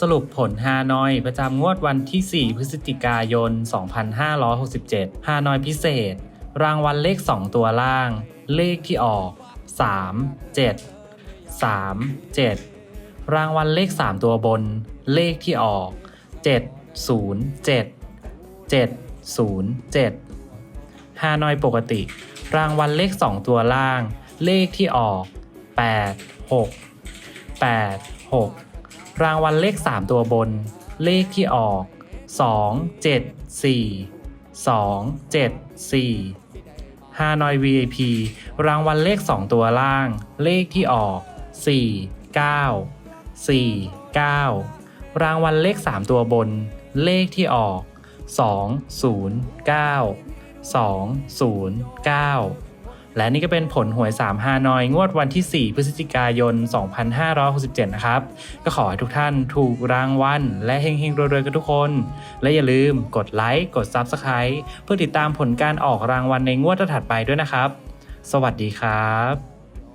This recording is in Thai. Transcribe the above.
สรุปผลฮานอยประจำงวดวันที่ 4 พฤศจิกายน 2567 ฮานอยพิเศษ รางวัลเลข 2 ตัวล่าง เลขที่ออก 3 7 3 7 รางวัลเลข 3 ตัวบน เลขที่ออก 7 0 7 7 0 7ฮานอยปกติ รางวัลเลข 2 ตัวล่าง เลขที่ออก 8 6 8 6 รางวัลเลข 3 ตัวบน เลขที่ออก 2 7 4 2 7 4ฮานอย VIP รางวัลเลข 2 ตัวล่าง เลขที่ออก 4 9 4 9 รางวัลเลข 3 ตัวบน เลขที่ออก 2 0 9 2 0 9 และนี่ก็เป็นผลหวย3ฮานอยงวดวันที่ 4 พฤศจิกายน 2567 นะครับ ก็ขอให้ทุกท่านถูกรางวัลและเฮงๆรวยๆกันทุกคน และอย่าลืมกดไลค์กด Subscribe เพื่อติดตามผลการออกรางวัลในงวดถัดไปด้วยนะครับ สวัสดีครับ